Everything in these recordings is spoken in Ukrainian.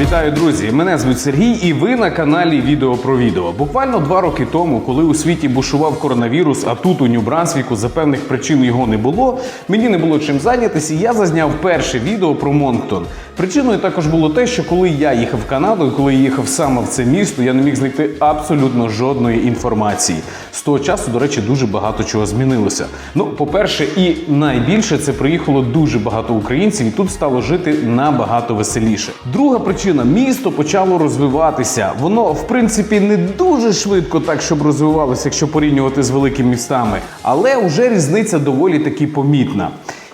Вітаю, друзі! Мене звуть Сергій, і ви на каналі Відео про відео. Буквально два роки тому, коли у світі бушував коронавірус, а тут у Нью-Брансвіку за певних причин його не було. Мені не було чим зайнятися. і Я зазняв перше відео про Монктон. Причиною також було те, що коли я їхав в Канаду, коли я їхав саме в це місто, я не міг знайти абсолютно жодної інформації. З того часу, до речі, дуже багато чого змінилося. Ну, по-перше, і найбільше це приїхало дуже багато українців, і тут стало жити набагато веселіше. Друга причина місто почало розвиватися. Воно, в принципі, не дуже швидко так, щоб розвивалося, якщо порівнювати з великими містами, але вже різниця доволі таки помітна.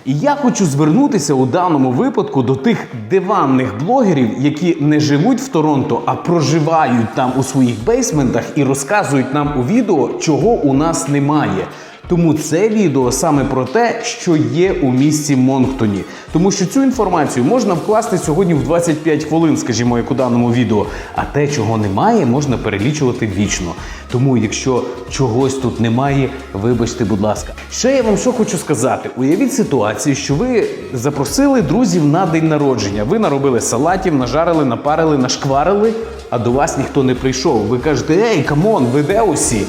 І я хочу звернутися у даному випадку до тих диванних блогерів, які не живуть в Торонто, а проживають там у своїх бейсментах і розказують нам у відео, чого у нас немає. Тому це відео саме про те, що є у місті Монктоні. Тому що цю інформацію можна вкласти сьогодні в 25 хвилин, скажімо, як у даному відео. А те, чого немає, можна перелічувати вічно. Тому, якщо чогось тут немає, вибачте, будь ласка. Ще я вам що хочу сказати: уявіть ситуацію, що ви запросили друзів на день народження. Ви наробили салатів, нажарили, напарили, нашкварили, а до вас ніхто не прийшов. Ви кажете, ей, камон, ви де усі?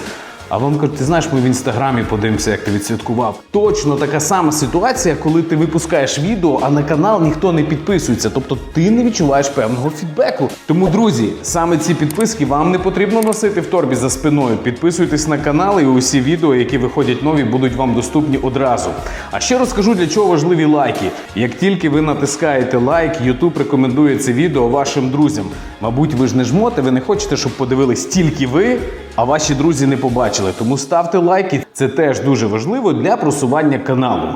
А вам кажуть, ти знаєш, ми в інстаграмі подивимося, як ти відсвяткував. Точно така сама ситуація, коли ти випускаєш відео, а на канал ніхто не підписується. Тобто ти не відчуваєш певного фідбеку. Тому, друзі, саме ці підписки вам не потрібно носити в торбі за спиною. Підписуйтесь на канал, і усі відео, які виходять нові, будуть вам доступні одразу. А ще розкажу, для чого важливі лайки. Як тільки ви натискаєте лайк, YouTube рекомендує це відео вашим друзям. Мабуть, ви ж не жмоти, ви не хочете, щоб подивились тільки ви, а ваші друзі не побачили. Тому ставте лайки, це теж дуже важливо для просування каналу.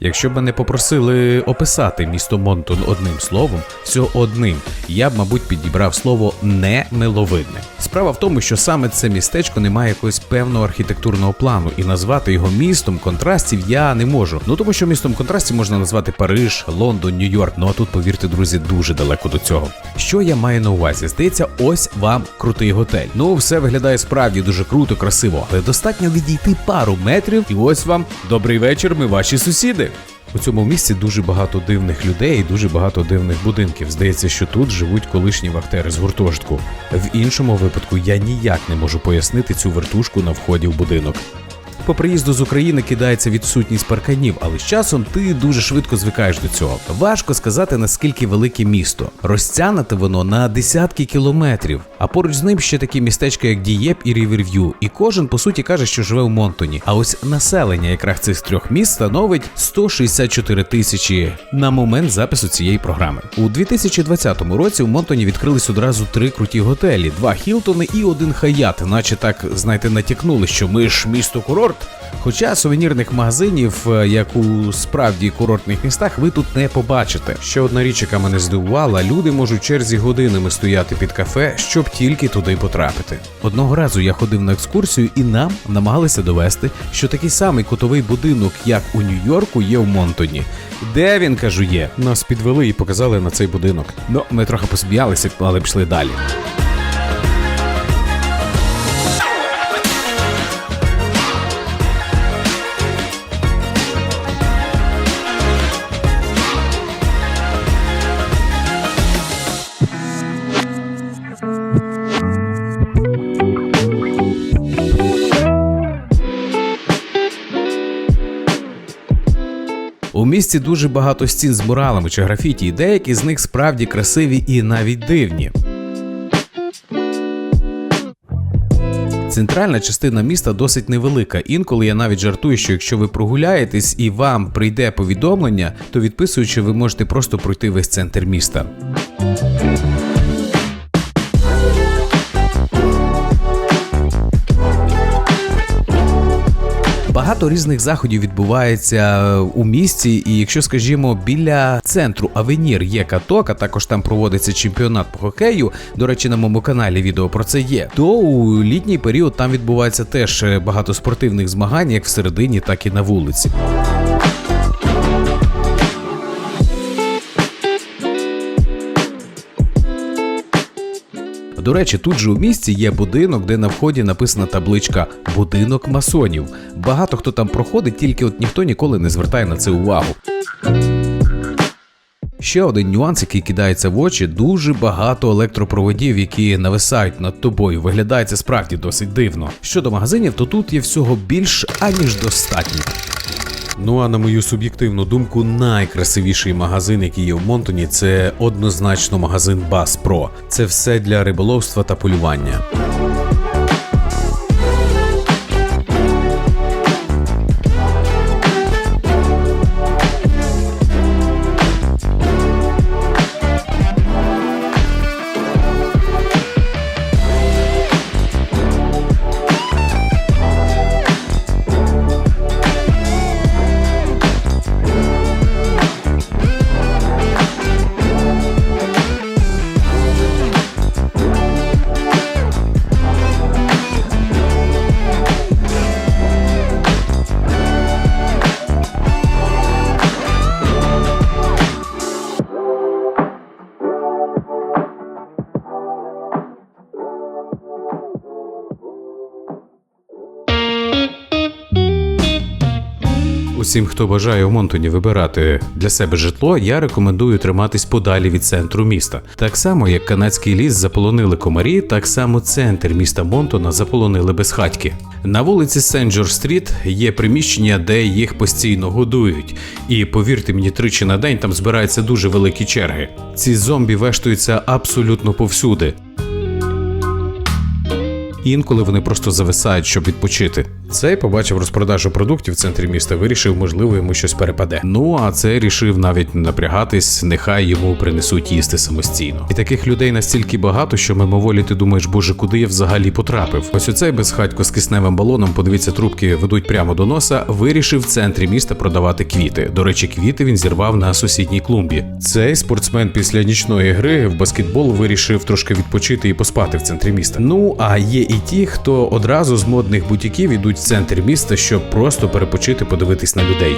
Якщо б мене попросили описати місто Монтон одним словом, всього одним, я б, мабуть, підібрав слово немиловидне. Справа в тому, що саме це містечко не має якогось певного архітектурного плану, і назвати його містом контрастів я не можу. Ну тому що містом контрастів можна назвати Париж, Лондон, Нью-Йорк. Ну а тут, повірте, друзі, дуже далеко до цього. Що я маю на увазі? Здається, ось вам крутий готель. Ну, все виглядає справді дуже круто, красиво, але достатньо відійти пару метрів, і ось вам добрий вечір. Ми ваші сусіди. У цьому місці дуже багато дивних людей і дуже багато дивних будинків. Здається, що тут живуть колишні вахтери з гуртожитку. В іншому випадку я ніяк не можу пояснити цю вертушку на вході в будинок. По приїзду з України кидається відсутність парканів, але з часом ти дуже швидко звикаєш до цього. Важко сказати наскільки велике місто. Розтягнуте воно на десятки кілометрів. А поруч з ним ще такі містечка, як Дієп і Ріверв'ю. І кожен по суті каже, що живе в Монтоні. А ось населення якраз цих трьох міст становить 164 тисячі на момент запису цієї програми. У 2020 році у Монтоні відкрились одразу три круті готелі: два Хілтони і один Хаят, наче так знаєте, натякнули, що ми ж місто курорт. Хоча сувенірних магазинів, е, як у справді курортних містах, ви тут не побачите. Ще одна річ, яка мене здивувала, люди можуть черзі годинами стояти під кафе, щоб тільки туди потрапити. Одного разу я ходив на екскурсію, і нам намагалися довести, що такий самий кутовий будинок, як у Нью-Йорку, є в Монтоні. Де він кажу, є? Нас підвели і показали на цей будинок. Ну, ми трохи посміялися, але пішли далі. У місті дуже багато стін з муралами чи графіті, і деякі з них справді красиві і навіть дивні. Центральна частина міста досить невелика. Інколи я навіть жартую, що якщо ви прогуляєтесь і вам прийде повідомлення, то відписуючи, ви можете просто пройти весь центр міста. Багато різних заходів відбувається у місті, і якщо, скажімо, біля центру Авенір є каток, а також там проводиться чемпіонат по хокею. До речі, на моєму каналі відео про це є. То у літній період там відбувається теж е, багато спортивних змагань, як всередині, так і на вулиці. До речі, тут же у місті є будинок, де на вході написана табличка Будинок масонів. Багато хто там проходить, тільки от ніхто ніколи не звертає на це увагу. Ще один нюанс, який кидається в очі, дуже багато електропроводів, які нависають над тобою. Виглядає це справді досить дивно. Щодо магазинів, то тут є всього більш аніж достатньо. Ну а на мою суб'єктивну думку, найкрасивіший магазин, який є в Монтоні, це однозначно магазин Bass Pro. Це все для риболовства та полювання. Усім, хто бажає у Монтоні вибирати для себе житло, я рекомендую триматись подалі від центру міста. Так само, як канадський ліс заполонили комарі, так само центр міста Монтона заполонили безхатьки. На вулиці Сенджор Стріт є приміщення, де їх постійно годують. І повірте мені, тричі на день там збираються дуже великі черги. Ці зомбі вештуються абсолютно повсюди. Інколи вони просто зависають, щоб відпочити. Цей побачив розпродажу продуктів в центрі міста, вирішив, можливо, йому щось перепаде. Ну а цей рішив навіть не напрягатись, нехай йому принесуть їсти самостійно. І таких людей настільки багато, що мимоволі ти думаєш, боже, куди я взагалі потрапив. Ось оцей безхатько з кисневим балоном, подивіться, трубки ведуть прямо до носа. Вирішив в центрі міста продавати квіти. До речі, квіти він зірвав на сусідній клумбі. Цей спортсмен після нічної гри в баскетбол вирішив трошки відпочити і поспати в центрі міста. Ну а є і ті, хто одразу з модних бутіків ідуть в центр міста, щоб просто перепочити, подивитись на людей.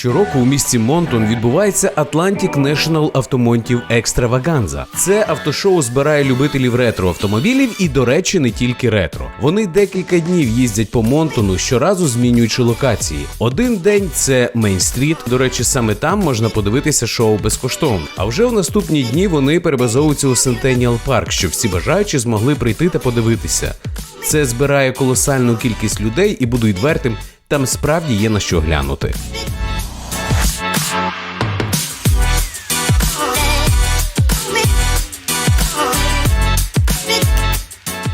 Щороку у місті Монтон відбувається Atlantic National Автомонтів Екстраваганза. Це автошоу збирає любителів ретро автомобілів і, до речі, не тільки ретро. Вони декілька днів їздять по Монтону, щоразу змінюючи локації. Один день це Мейн-стріт. До речі, саме там можна подивитися шоу безкоштовно. А вже в наступні дні вони перебазовуються у Сентеніал Парк, щоб всі бажаючі змогли прийти та подивитися. Це збирає колосальну кількість людей і буду відвертим. Там справді є на що глянути.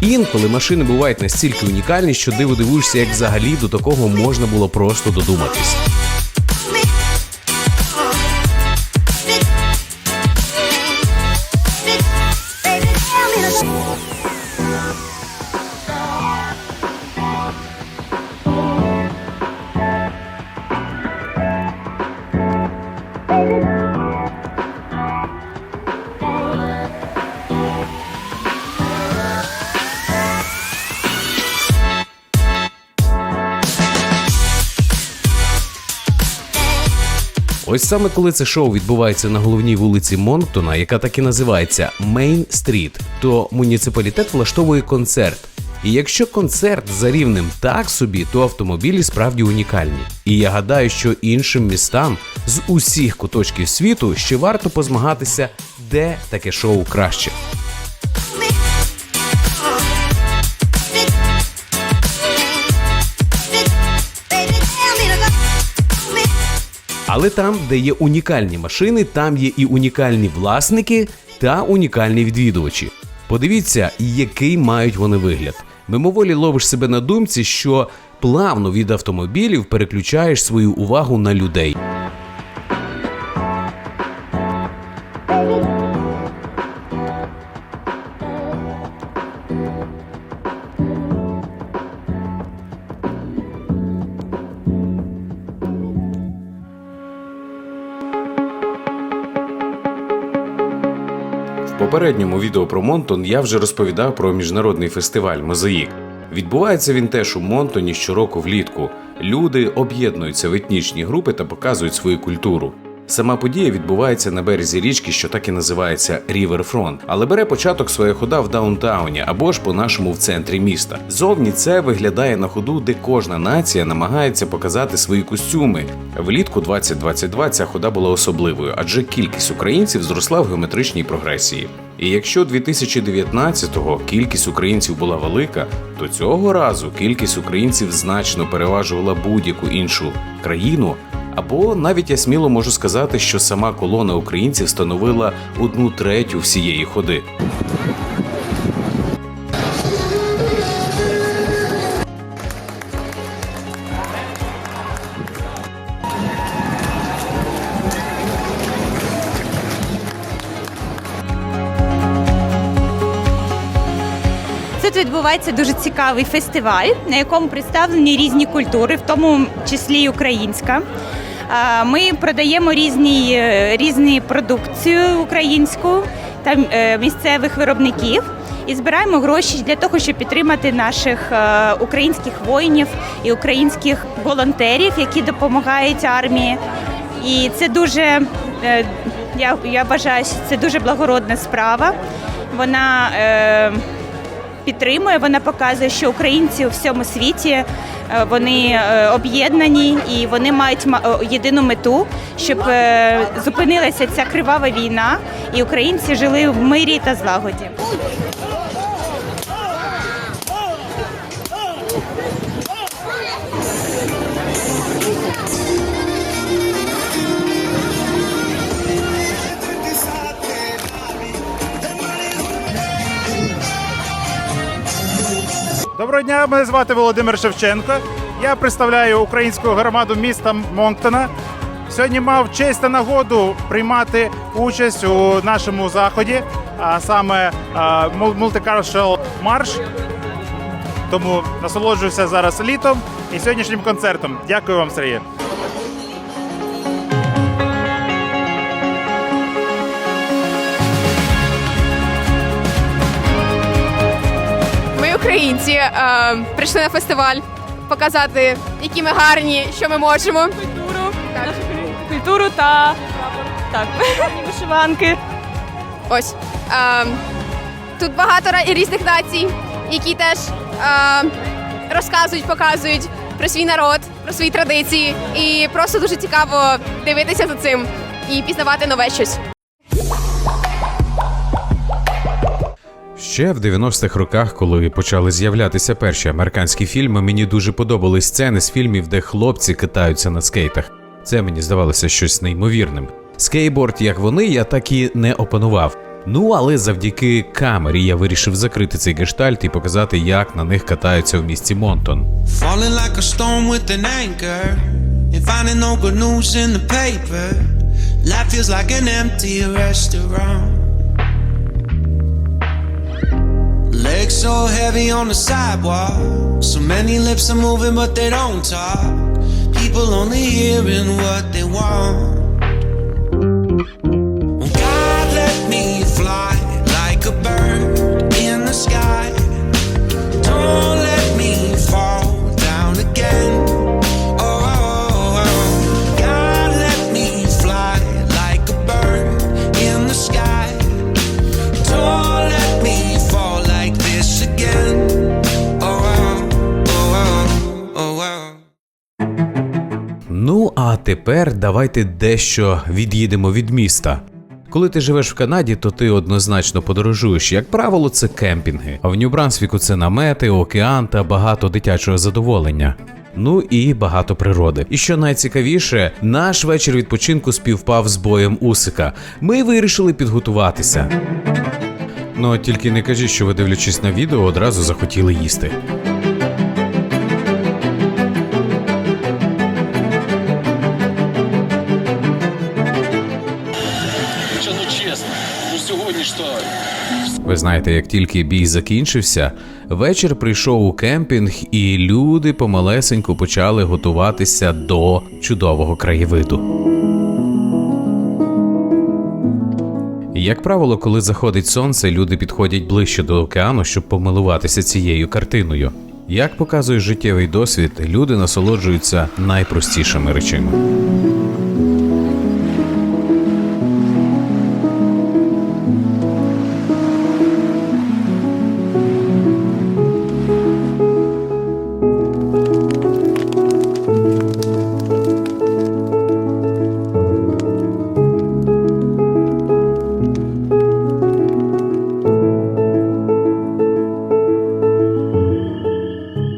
Інколи машини бувають настільки унікальні, що диво дивуєшся, як взагалі до такого можна було просто додуматись. Ось саме коли це шоу відбувається на головній вулиці Монктона, яка так і називається Мейн Стріт, то муніципалітет влаштовує концерт. І якщо концерт за рівнем так собі, то автомобілі справді унікальні. І я гадаю, що іншим містам з усіх куточків світу ще варто позмагатися, де таке шоу краще. Але там, де є унікальні машини, там є і унікальні власники та унікальні відвідувачі. Подивіться, який мають вони вигляд. Мимоволі ловиш себе на думці, що плавно від автомобілів переключаєш свою увагу на людей. Попередньому відео про Монтон я вже розповідав про міжнародний фестиваль Мозаїк. Відбувається він теж у Монтоні щороку влітку. Люди об'єднуються в етнічні групи та показують свою культуру. Сама подія відбувається на березі річки, що так і називається Ріверфронт, але бере початок своя хода в даунтауні або ж по-нашому в центрі міста. Зовні це виглядає на ходу, де кожна нація намагається показати свої костюми. Влітку 2022 ця хода була особливою, адже кількість українців зросла в геометричній прогресії. І якщо 2019-го кількість українців була велика, то цього разу кількість українців значно переважувала будь-яку іншу країну. Або навіть я сміло можу сказати, що сама колона українців становила одну третю всієї ходи. Тут відбувається дуже цікавий фестиваль, на якому представлені різні культури, в тому числі й українська. Ми продаємо різні, е, різні продукцію українську та е, місцевих виробників і збираємо гроші для того, щоб підтримати наших е, українських воїнів і українських волонтерів, які допомагають армії. І це дуже я, я вважаю, що це дуже благородна справа. Вона підтримує. Вона показує, що українці у всьому світі е, вони е, об'єднані і вони мають ма- е, єдину мету, щоб зупинилася ця кривава війна, і українці жили в мирі та злагоді. Доброго дня, мене звати Володимир Шевченко. Я представляю українську громаду міста Монктона. Сьогодні мав честь та нагоду приймати участь у нашому заході, а саме Марш. Multicultural March. Тому насолоджуюся зараз літом і сьогоднішнім концертом. Дякую вам, Сергій. Українці е, прийшли на фестиваль показати, які ми гарні, що ми можемо. Культуру, культуру та так, вишиванки. Ось е, тут багато різних націй, які теж е, розказують, показують про свій народ, про свої традиції. І просто дуже цікаво дивитися за цим і пізнавати нове щось. Ще в 90-х роках, коли почали з'являтися перші американські фільми, мені дуже подобались сцени з фільмів, де хлопці катаються на скейтах. Це мені здавалося щось неймовірним. Скейтборд, як вони, я так і не опанував. Ну але завдяки камері я вирішив закрити цей гештальт і показати, як на них катаються в місті Монтон. Life feels like an empty restaurant. Legs so heavy on the sidewalk. So many lips are moving, but they don't talk. People only hearing what they want. Oh, God, let me fly Ну а тепер давайте дещо від'їдемо від міста. Коли ти живеш в Канаді, то ти однозначно подорожуєш. Як правило, це кемпінги. А в Нью-Брансвіку це намети, океан та багато дитячого задоволення. Ну і багато природи. І що найцікавіше, наш вечір відпочинку співпав з боєм Усика. Ми вирішили підготуватися. Ну тільки не кажіть, що ви дивлячись на відео, одразу захотіли їсти. Ви знаєте, як тільки бій закінчився, вечір прийшов у кемпінг, і люди помалесеньку почали готуватися до чудового краєвиду. Як правило, коли заходить сонце, люди підходять ближче до океану, щоб помилуватися цією картиною. Як показує життєвий досвід, люди насолоджуються найпростішими речами.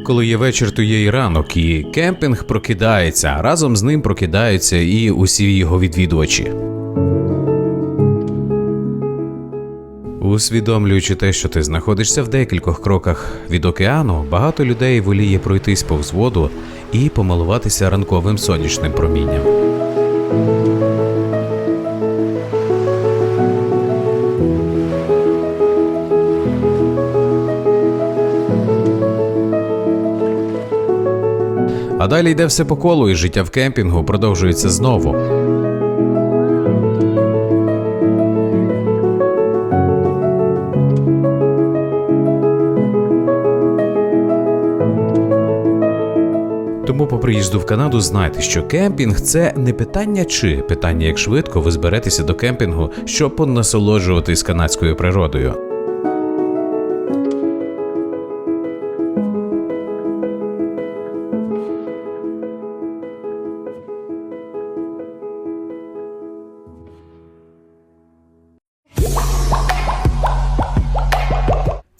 Коли є вечір, то є і ранок, і кемпінг прокидається. Разом з ним прокидаються і усі його відвідувачі. Усвідомлюючи те, що ти знаходишся в декількох кроках від океану, багато людей воліє пройтись повз воду і помилуватися ранковим сонячним промінням. Далі йде все по колу, і життя в кемпінгу продовжується знову. Тому по приїзду в Канаду знайте, що кемпінг це не питання чи питання, як швидко ви зберетеся до кемпінгу, щоб понасолоджуватись канадською природою.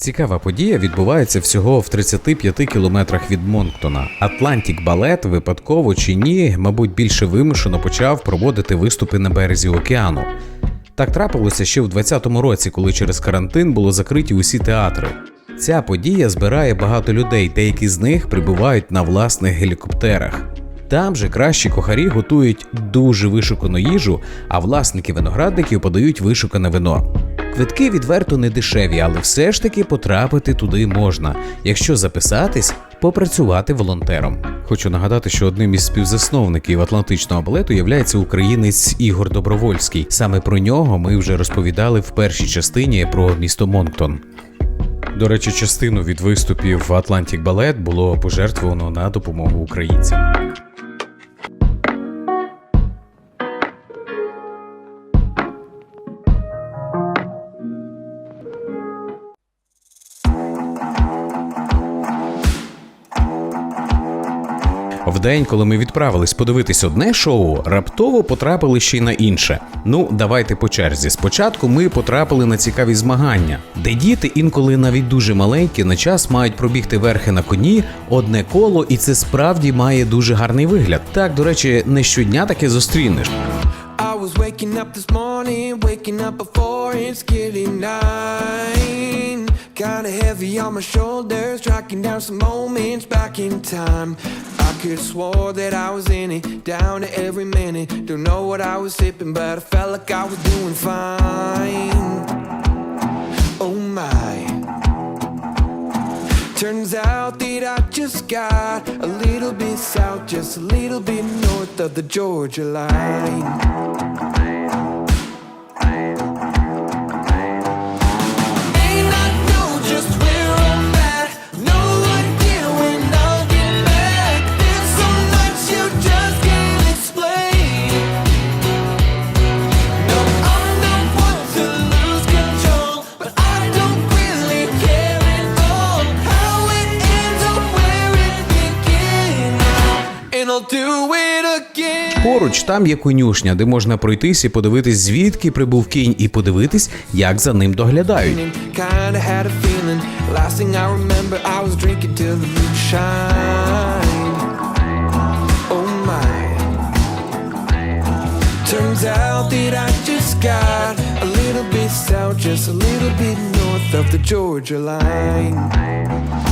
Цікава подія відбувається всього в 35 кілометрах від Монктона. Атлантік Балет випадково чи ні, мабуть, більше вимушено почав проводити виступи на березі океану. Так трапилося ще в 2020 році, коли через карантин було закриті усі театри. Ця подія збирає багато людей, деякі з них прибувають на власних гелікоптерах. Там же кращі кухарі готують дуже вишукану їжу, а власники виноградників подають вишукане вино. Квитки відверто не дешеві, але все ж таки потрапити туди можна, якщо записатись, попрацювати волонтером. Хочу нагадати, що одним із співзасновників Атлантичного балету являється українець Ігор Добровольський. Саме про нього ми вже розповідали в першій частині про місто Монктон. До речі, частину від виступів Atlantic Ballet було пожертвовано на допомогу українцям. В день, коли ми відправились подивитись одне шоу, раптово потрапили ще й на інше. Ну, давайте по черзі. Спочатку ми потрапили на цікаві змагання, де діти, інколи навіть дуже маленькі, на час мають пробігти верхи на коні одне коло, і це справді має дуже гарний вигляд. Так, до речі, не щодня таке зустрінеш. I was waking up this morning, waking up before it's getting nine. Kinda heavy on my shoulders, tracking down some moments back in time. I could swore that I was in it, down to every minute. Don't know what I was sipping, but I felt like I was doing fine. Oh my. Turns out that I just got a little bit south, just a little bit north of the Georgia line. Поруч там є конюшня, де можна пройтись і подивитись, звідки прибув кінь, і подивитись, як за ним доглядають. Oh. Turns out that I just got a little bit south, just a little bit north of the Georgia line.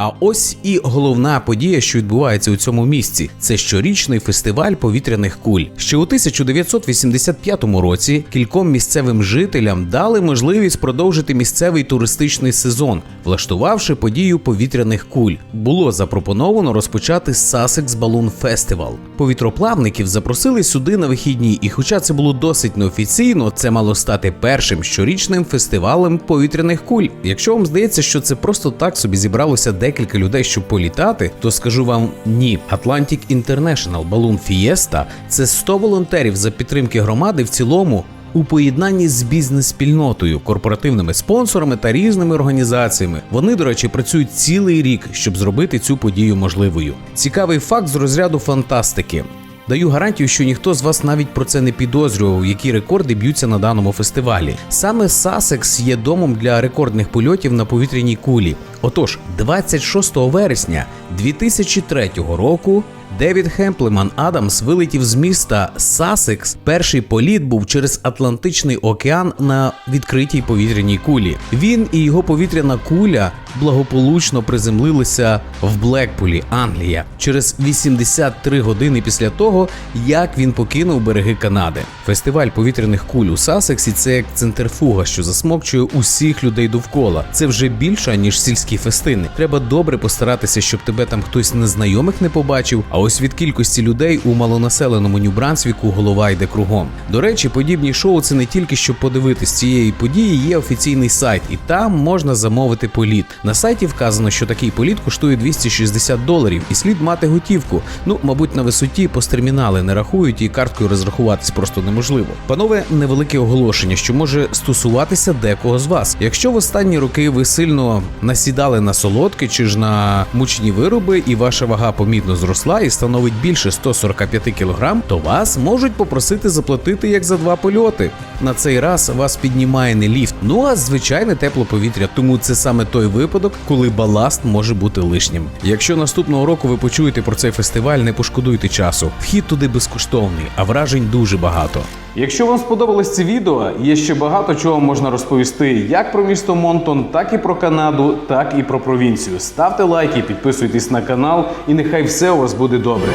А ось і головна подія, що відбувається у цьому місці, це щорічний фестиваль повітряних куль. Ще у 1985 році кільком місцевим жителям дали можливість продовжити місцевий туристичний сезон, влаштувавши подію повітряних куль. Було запропоновано розпочати Sussex Balloon Festival. Повітроплавників запросили сюди на вихідні, і хоча це було досить неофіційно, це мало стати першим щорічним фестивалем повітряних куль. Якщо вам здається, що це просто так собі зібралося декілька людей, щоб політати, то скажу вам ні. Atlantic International Balloon Fiesta – це 100 волонтерів за підтримки громади в цілому. У поєднанні з бізнес-спільнотою, корпоративними спонсорами та різними організаціями вони, до речі, працюють цілий рік, щоб зробити цю подію можливою. Цікавий факт з розряду фантастики. Даю гарантію, що ніхто з вас навіть про це не підозрював, які рекорди б'ються на даному фестивалі. Саме Сасекс є домом для рекордних польотів на повітряній кулі. Отож, 26 вересня 2003 року Девід Хемплеман Адамс вилетів з міста Сасекс. Перший політ був через Атлантичний океан на відкритій повітряній кулі. Він і його повітряна куля благополучно приземлилися в Блекпулі, Англія, через 83 години після того, як він покинув береги Канади. Фестиваль повітряних куль у Сасексі це як центрифуга, що засмокчує усіх людей довкола. Це вже більше ніж сільські фестини. Треба добре постаратися, щоб тебе там хтось незнайомих не побачив. А ось від кількості людей у малонаселеному Нью-Брансвіку голова йде кругом. До речі, подібні шоу це не тільки щоб подивитись цієї події, є офіційний сайт, і там можна замовити політ. На сайті вказано, що такий політ коштує 260 доларів, і слід мати готівку. Ну, мабуть, на висоті посттермінали не рахують і карткою розрахуватись просто неможливо. Панове, невелике оголошення, що може стосуватися декого з вас. Якщо в останні роки ви сильно насідали на солодке чи ж на мучні вироби, і ваша вага помітно зросла і становить більше 145 кг, то вас можуть попросити заплатити як за два польоти. На цей раз вас піднімає не ліфт, ну а звичайне тепло повітря. Тому це саме той випадок, коли баласт може бути лишнім. Якщо наступного року ви почуєте про цей фестиваль, не пошкодуйте часу. Вхід туди безкоштовний, а вражень дуже багато. Якщо вам сподобалось це відео, є ще багато чого можна розповісти як про місто Монтон, так і про Канаду, так і про провінцію. Ставте лайки, підписуйтесь на канал, і нехай все у вас буде добре.